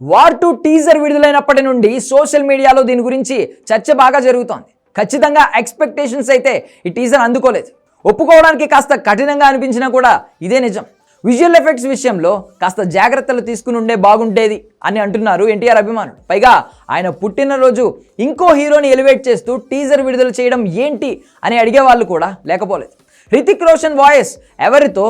War two teaser విడుదలైనప్పటి నుండి social మీడియాలో దీని గురించి చర్చ బాగా జరుగుతోంది. ఖచ్చితంగా ఎక్స్పెక్టేషన్స్ అయితే ఈ టీజర్ అందుకోలేదు. ఒప్పుకోవడానికి కాస్త కఠినంగా అనిపించినా కూడా ఇదే నిజం. విజువల్ ఎఫెక్ట్స్ విషయంలో కాస్త జాగ్రత్తలు తీసుకుని ఉండే బాగుండేది అని అంటున్నారు ఎన్టీఆర్ అభిమానులు. పైగా ఆయన పుట్టినరోజు ఇంకో హీరోని ఎలివేట్ చేస్తూ టీజర్ విడుదల చేయడం ఏంటి అని అడిగే వాళ్ళు కూడా లేకపోలేదు. హృతిక్ రోషన్ వాయిస్ ఎవరితో?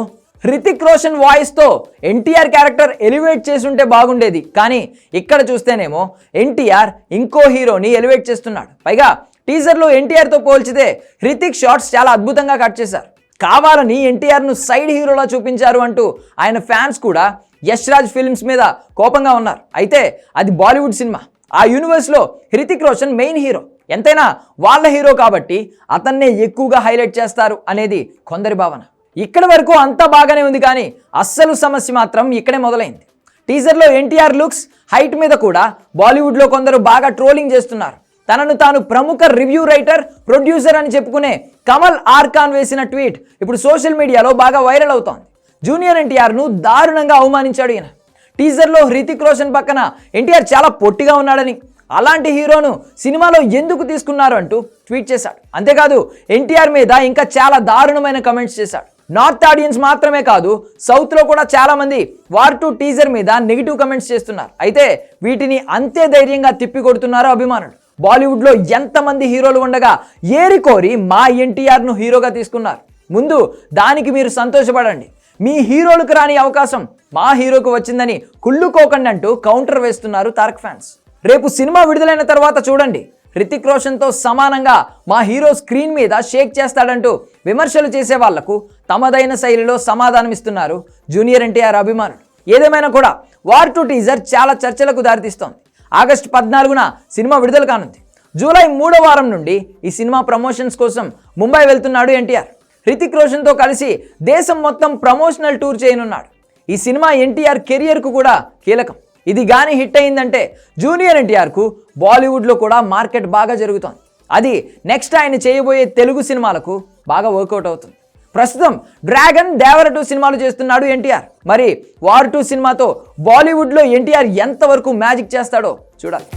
రితిక్ రోషన్ వాయిస్తో ఎన్టీఆర్ క్యారెక్టర్ ఎలివేట్ చేసుంటే బాగుండేది. కానీ ఇక్కడ చూస్తేనేమో ఎన్టీఆర్ ఇంకో హీరోని ఎలివేట్ చేస్తున్నాడు. పైగా టీజర్లో ఎన్టీఆర్తో పోల్చితే రితిక్ షార్ట్స్ చాలా అద్భుతంగా కట్ చేశారు. కావాలని ఎన్టీఆర్ను సైడ్ హీరోలా చూపించారు అంటూ ఆయన ఫ్యాన్స్ కూడా యష్ రాజ్ ఫిల్మ్స్ మీద కోపంగా ఉన్నారు. అయితే అది బాలీవుడ్ సినిమా. ఆ యూనివర్స్లో హృతిక్ రోషన్ మెయిన్ హీరో. ఎంతైనా వాళ్ళ హీరో కాబట్టి అతన్నే ఎక్కువగా హైలైట్ చేస్తారు అనేది కొందరి భావన. ఇక్కడి వరకు అంతా బాగానే ఉంది కానీ అస్సలు సమస్య మాత్రం ఇక్కడే మొదలైంది. టీజర్లో ఎన్టీఆర్ లుక్స్ హైట్ మీద కూడా బాలీవుడ్లో కొందరు బాగా ట్రోలింగ్ చేస్తున్నారు. తనను తాను ప్రముఖ రివ్యూ రైటర్ ప్రొడ్యూసర్ అని చెప్పుకునే కమల్ ఆర్కాన్ వేసిన ట్వీట్ ఇప్పుడు సోషల్ మీడియాలో బాగా వైరల్ అవుతోంది. జూనియర్ ఎన్టీఆర్ను దారుణంగా అవమానించాడు ఈయన. టీజర్లో హృతిక్ రోషన్ పక్కన ఎన్టీఆర్ చాలా పొట్టిగా ఉన్నాడని అలాంటి హీరోను సినిమాలో ఎందుకు తీసుకున్నారు అంటూ ట్వీట్ చేశాడు. అంతేకాదు ఎన్టీఆర్ మీద ఇంకా చాలా దారుణమైన కమెంట్స్ చేశాడు. నార్త్ ఆడియన్స్ మాత్రమే కాదు సౌత్లో కూడా చాలామంది వార్ టూ టీజర్ మీద నెగిటివ్ కమెంట్స్ చేస్తున్నారు. అయితే వీటిని అంతే ధైర్యంగా తిప్పి కొడుతున్నారు అభిమానులు బాలీవుడ్లో ఎంతమంది హీరోలు ఉండగా ఏరి కోరి మా ఎన్టీఆర్ను హీరోగా తీసుకున్నారు. ముందు దానికి మీరు సంతోషపడండి. మీ హీరోలకు రాని అవకాశం మా హీరోకు వచ్చిందని కుళ్ళుకోకండి అంటూ కౌంటర్ వేస్తున్నారు తారక్ ఫ్యాన్స్. రేపు సినిమా విడుదలైన తర్వాత చూడండి. హృతిక్ రోషన్తో సమానంగా మా హీరో స్క్రీన్ మీద షేక్ చేస్తాడంటూ విమర్శలు చేసే వాళ్ళకు తమదైన శైలిలో సమాధానమిస్తున్నారు జూనియర్ ఎన్టీఆర్ అభిమానులు ఏదేమైనా కూడా వార్ టూ టీజర్ చాలా చర్చలకు దారితీస్తోంది. ఆగస్టు పద్నాలుగున సినిమా విడుదల కానుంది. జూలై మూడో వారం నుండి ఈ సినిమా ప్రమోషన్స్ కోసం ముంబై వెళ్తున్నాడు ఎన్టీఆర్. హృతిక్ రోషన్తో కలిసి దేశం మొత్తం ప్రమోషనల్ టూర్ చేయనున్నాడు. ఈ సినిమా ఎన్టీఆర్ కెరియర్కు కూడా కీలకం. ఇది కానీ హిట్ అయిందంటే జూనియర్ ఎన్టీఆర్కు బాలీవుడ్లో కూడా మార్కెట్ బాగా జరుగుతోంది. అది నెక్స్ట్ ఆయన చేయబోయే తెలుగు సినిమాలకు బాగా వర్కౌట్ అవుతుంది. ప్రస్తుతం డ్రాగన్ దేవర టూ సినిమాలు చేస్తున్నాడు ఎన్టీఆర్. మరి వార్ టూ సినిమాతో బాలీవుడ్లో ఎన్టీఆర్ ఎంతవరకు మ్యాజిక్ చేస్తాడో చూడాలి.